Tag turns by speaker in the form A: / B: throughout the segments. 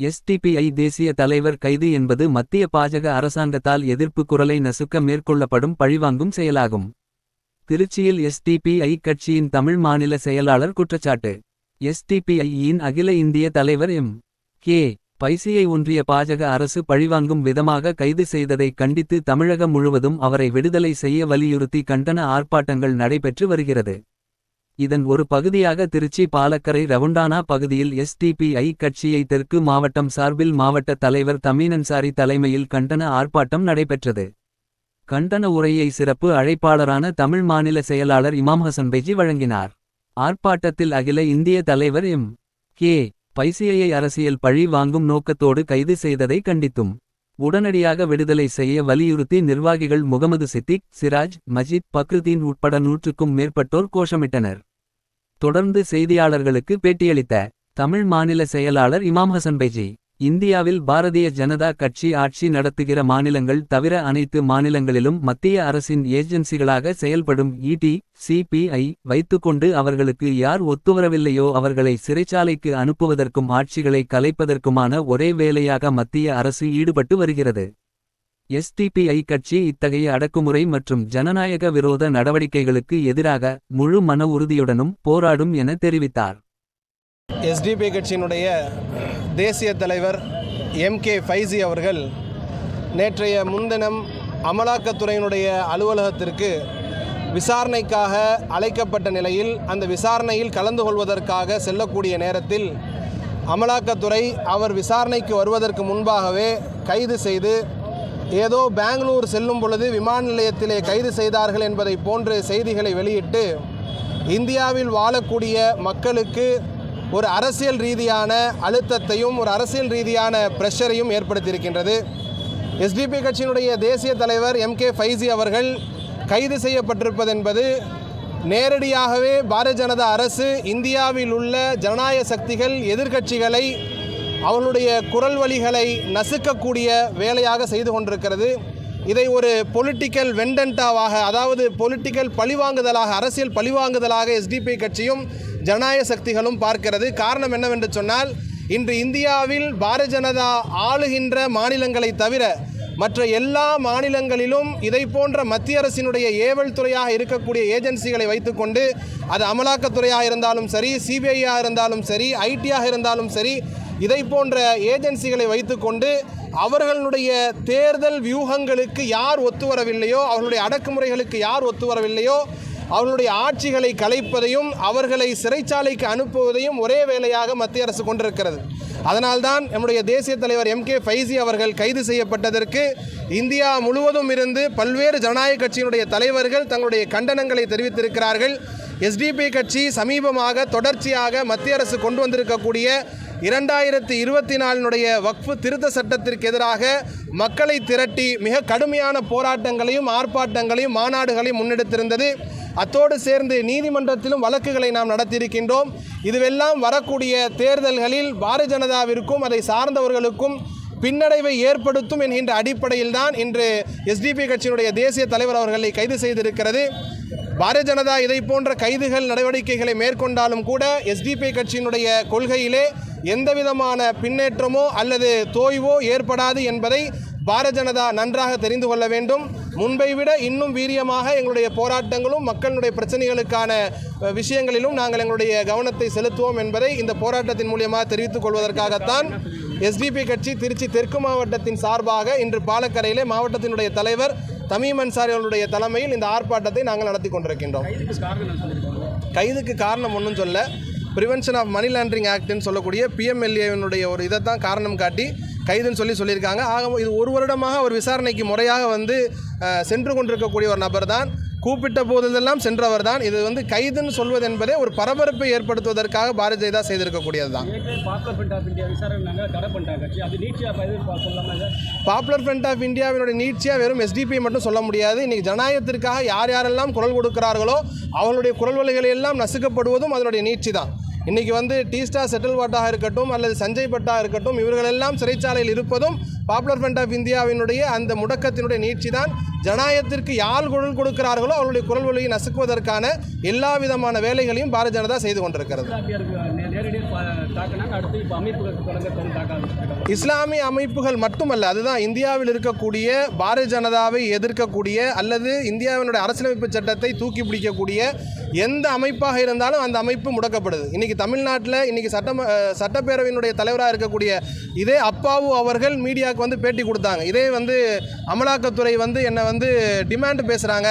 A: SDPI தேசிய தலைவர் கைது என்பது மத்திய பாஜக அரசாங்கத்தால் எதிர்ப்பு குரலை நசுக்க மேற்கொள்ளப்படும் பழிவாங்கும் செயலாகும். திருச்சியில் எஸ்டிபிஐ கட்சியின் தமிழ் மாநில செயலாளர் குற்றச்சாட்டு. எஸ்டிபிஐயின் அகில இந்திய தலைவர் எம். கே. பைசியை ஒன்றிய பாஜக அரசு பழிவாங்கும் விதமாக கைது செய்ததை கண்டித்து தமிழகம் முழுவதும் அவரை விடுதலை செய்ய வலியுறுத்தி கண்டன ஆர்ப்பாட்டங்கள் நடைபெற்று வருகிறது. இதன் ஒரு பகுதியாக திருச்சி பாலக்கரை ரவுண்டானா பகுதியில் எஸ்டிபிஐ கட்சியை தெற்கு மாவட்டம் சார்பில் மாவட்ட தலைவர் தமினன்சாரி தலைமையில் கண்டன ஆர்ப்பாட்டம் நடைபெற்றது. கண்டன உரையை சிறப்பு அழைப்பாளரான தமிழ் மாநில செயலாளர் இமாம் ஹசன் பெஜி வழங்கினார். ஆர்ப்பாட்டத்தில் அகில இந்திய தலைவர் எம். கே. பைசியை அரசியல் பழி வாங்கும் நோக்கத்தோடு கைது செய்ததை கண்டித்தும். உடனடியாக விடுதலை செய்ய வலியுறுத்தி நிர்வாகிகள் முகமது சித்திக் சிராஜ் மஜித் பக்ருதீன் உட்பட நூற்றுக்கும் மேற்பட்டோர் கோஷமிட்டனர். தொடர்ந்து செய்தியாளர்களுக்கு பேட்டியளித்த தமிழ் மாநில செயலாளர் இமாம் ஹசன் பைஜி இந்தியாவில் பாரதிய ஜனதா கட்சி ஆட்சி நடத்துகிற மாநிலங்கள் தவிர அனைத்து மாநிலங்களிலும் மத்திய அரசின் ஏஜென்சிகளாக செயல்படும் இடி சிபிஐ வைத்துக்கொண்டு அவர்களுக்கு யார் ஒத்துவரவில்லையோ அவர்களை சிறைச்சாலைக்கு அனுப்புவதற்கும் ஆட்சிகளை கலைப்பதற்குமான ஒரே வேலையாக மத்திய அரசு ஈடுபட்டு வருகிறது. எஸ்டிபிஐ கட்சி இத்தகைய அடக்குமுறை மற்றும் ஜனநாயக விரோத நடவடிக்கைகளுக்கு எதிராக முழு மன உறுதியுடனும் போராடும் என தெரிவித்தார்.
B: எஸ்டிபி கட்சியினுடைய தேசிய தலைவர் எம் கே ஃபைசி அவர்கள் நேற்றைய முன்தினம் அமலாக்கத்துறையினுடைய அலுவலகத்திற்கு விசாரணைக்காக அழைக்கப்பட்ட நிலையில் அந்த விசாரணையில் கலந்து கொள்வதற்காக செல்லக்கூடிய நேரத்தில் அமலாக்கத்துறை அவர் விசாரணைக்கு வருவதற்கு முன்பாகவே கைது செய்து ஏதோ பெங்களூர் செல்லும் பொழுது விமான நிலையத்திலே கைது செய்தார்கள் என்பதை போன்று செய்திகளை வெளியிட்டு இந்தியாவில் வாழக்கூடிய மக்களுக்கு ஒரு அரசியல் ரீதியான அழுத்தத்தையும் ஒரு அரசியல் ரீதியான பிரஷரையும் ஏற்படுத்தியிருக்கின்றது. எஸ்டிபி கட்சியினுடைய தேசிய தலைவர் எம் கே ஃபைசி அவர்கள் கைது செய்யப்பட்டிருப்பது என்பது நேரடியாகவே பாரதிய ஜனதா அரசு இந்தியாவில் உள்ள ஜனநாயக சக்திகள் எதிர்க்கட்சிகளை அவர்களுடைய குரல் வழிகளை நசுக்கக்கூடிய வேலையாக செய்து கொண்டிருக்கிறது. இதை ஒரு பொலிட்டிக்கல் வெண்டன்டாவாக அதாவது பொலிட்டிக்கல் பழிவாங்குதலாக அரசியல் பழிவாங்குதலாக எஸ்டிபி கட்சியும் ஜனநாயக சக்திகளும் பார்க்கிறது. காரணம் என்னவென்று சொன்னால் இன்று இந்தியாவில் பாரதிய ஜனதா ஆளுகின்ற மாநிலங்களை தவிர மற்ற எல்லா மாநிலங்களிலும் இதை போன்ற மத்திய அரசினுடைய ஏவல் துறையாக இருக்கக்கூடிய ஏஜென்சிகளை வைத்துக்கொண்டு அது அமலாக்கத்துறையாக இருந்தாலும் சரி சிபிஐயாக இருந்தாலும் சரி ஐடியாக இருந்தாலும் சரி இதை போன்ற ஏஜென்சிகளை வைத்துக்கொண்டு அவர்களுடைய தேர்தல் வியூகங்களுக்கு யார் ஒத்து வரவில்லையோ அவர்களுடைய அடக்குமுறைகளுக்கு யார் ஒத்து வரவில்லையோ அவர்களுடைய ஆட்சிகளை கலைப்பதையும் அவர்களை சிறைச்சாலைக்கு அனுப்புவதையும் ஒரே வேலையாக மத்திய அரசு கொண்டிருக்கிறது. அதனால்தான் நம்முடைய தேசிய தலைவர் எம் கே ஃபைசி அவர்கள் கைது செய்யப்பட்டதற்கு இந்தியா முழுவதும் இருந்து பல்வேறு ஜனநாயக கட்சியினுடைய தலைவர்கள் தங்களுடைய கண்டனங்களை தெரிவித்திருக்கிறார்கள். எஸ்டிபி கட்சி சமீபமாக தொடர்ச்சியாக மத்திய அரசு கொண்டு வந்திருக்கக்கூடிய இரண்டாயிரத்தி இருபத்தி நாலினுடைய வக்ஃபு திருத்த சட்டத்திற்கு எதிராக மக்களை திரட்டி மிக கடுமையான போராட்டங்களையும் ஆர்ப்பாட்டங்களையும் மாநாடுகளையும் முன்னெடுத்திருந்தது. அத்தோடு சேர்ந்து நீதிமன்றத்திலும் வழக்குகளை நாம் நடத்தியிருக்கின்றோம். இதுவெல்லாம் வரக்கூடிய தேர்தல்களில் பாரதிய ஜனதாவிற்கும் அதை சார்ந்தவர்களுக்கும் பின்னடைவை ஏற்படுத்தும் என்கின்ற அடிப்படையில் தான் இன்று எஸ்டிபி கட்சியினுடைய தேசிய தலைவர் அவர்களை கைது செய்திருக்கிறது. பாரதிய ஜனதா இதை போன்ற கைதுகள் நடவடிக்கைகளை மேற்கொண்டாலும் கூட எஸ்டிபி கட்சியினுடைய கொள்கையிலே எந்தவிதமான பின்னேற்றமோ அல்லது தோய்வோ ஏற்படாது என்பதை பாரதிய ஜனதா நன்றாக தெரிந்து கொள்ள வேண்டும். முன்பை விட இன்னும் வீரியமாக எங்களுடைய போராட்டங்களும் மக்களுடைய பிரச்சனைகளுக்கான விஷயங்களிலும் நாங்கள் எங்களுடைய கவனத்தை செலுத்துவோம் என்பதை இந்த போராட்டத்தின் மூலியமாக தெரிவித்துக் கொள்வதற்காகத்தான் எஸ்டிபி கட்சி திருச்சி தெற்கு மாவட்டத்தின் சார்பாக இன்று பாலக்கரையிலே மாவட்டத்தினுடைய தலைவர் தமீம் அன்சாரி அவர்களுடைய தலைமையில் இந்த ஆர்ப்பாட்டத்தை நாங்கள் நடத்தி கொண்டிருக்கின்றோம். கைதுக்கு காரணம் ஒன்றும் சொல்ல. ப்ரிவென்ஷன் ஆஃப் மணி லாண்டரிங் ஆக்ட்னு சொல்லக்கூடிய பிஎம்எல்ஏவினுடைய ஒரு இதை தான் காரணம் காட்டி கைதுன்னு சொல்லி சொல்லியிருக்காங்க. ஆக இது ஒரு வருடமாக ஒரு விசாரணைக்கு முறையாக வந்து சென்று கொண்டிருக்கக்கூடிய ஒரு நபர் தான் கூப்பிட்ட போதெல்லாம் சென்றவர் தான் இது வந்து கைதுன்னு சொல்வது என்பதே ஒரு பரபரப்பை ஏற்படுத்துவதற்காக பாரதிய ஜனதா செய்திருக்கக்கூடியது தான்.
C: Front of
B: popular front of இந்தியாவினுடைய நீட்சியாக வெறும் எஸ்டிபி மட்டும் சொல்ல முடியாது. இன்றைக்கி ஜனநாயகத்திற்காக யார் யாரெல்லாம் குரல் கொடுக்கிறார்களோ அவர்களுடைய குரல் வழிகள் எல்லாம் நசுக்கப்படுவதும் அதனுடைய நீட்சி தான். இன்றைக்கி வந்து டீஸ்டா செட்டில் வாட்டாக இருக்கட்டும் அல்லது சஞ்சய் பட்டா இருக்கட்டும் இவர்களெல்லாம் சிறைச்சாலையில் இருப்பதும் பாப்புலர் ஃப்ரண்ட் ஆஃப் இந்தியாவினுடைய அந்த முடக்கத்தினுடைய நீட்சி தான் ஜனநாயகத்திற்கு யார் குரல் கொடுக்கிறார்களோ அவர்களுடைய குரல் வழியை நசுக்குவதற்கான எல்லா விதமான வேலைகளையும் பாரதிய ஜனதா செய்து கொண்டிருக்கிறது.
C: நேரடியாக தாக்கினாங்க. அடுத்து இப்போ அமைப்புகள் தொடங்க தாக்க
B: இஸ்லாமிய அமைப்புகள் மட்டுமல்ல அதுதான் இந்தியாவில் இருக்கக்கூடிய பாரதிய ஜனதாவை எதிர்க்கக்கூடிய அல்லது இந்தியாவினுடைய அரசியலமைப்பு சட்டத்தை தூக்கி பிடிக்கக்கூடிய எந்த அமைப்பாக இருந்தாலும் அந்த அமைப்பு முடக்கப்படுது. இன்னைக்கு தமிழ்நாட்டில் இன்றைக்கி சட்டம் சட்டப்பேரவையினுடைய தலைவராக இருக்கக்கூடிய இதே அப்பாவு அவர்கள் மீடியாவுக்கு வந்து பேட்டி கொடுத்தாங்க. இதே வந்து அமலாக்கத்துறை வந்து என்னை வந்து டிமாண்ட் பேசுகிறாங்க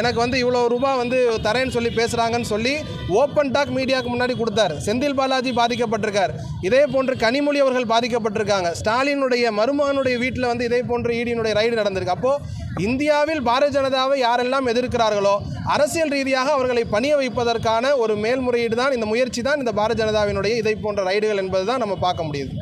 B: எனக்கு வந்து இவ்வளோ ரூபா வந்து தரேன்னு சொல்லி பேசுகிறாங்கன்னு சொல்லி ஓப்பன் டாக் மீடியாவுக்கு முன்னாடி கொடுத்தார். செந்தில் பாலாஜி பாதிக்கப்பட்டிருக்கார். இதே போன்று கனிமொழி அவர்கள் பாதிக்கப்பட்டிருக்காங்க. ஸ்டாலினுடைய மருமகனுடைய வீட்டில் வந்து இதே போன்று ஈடியினுடைய ரைடு நடந்திருக்கு. அப்போது இந்தியாவில் பாரதிய ஜனதாவை யாரெல்லாம் எதிர்க்கிறார்களோ அரசியல் ரீதியாக அவர்களை பணிய வைப்பதற்கான ஒரு மேல்முறையீடு தான் இந்த முயற்சி தான் இந்த பாரதிய ஜனதாவினுடைய இதை போன்ற ரைடுகள் என்பது தான் நம்ம பார்க்க முடியுது.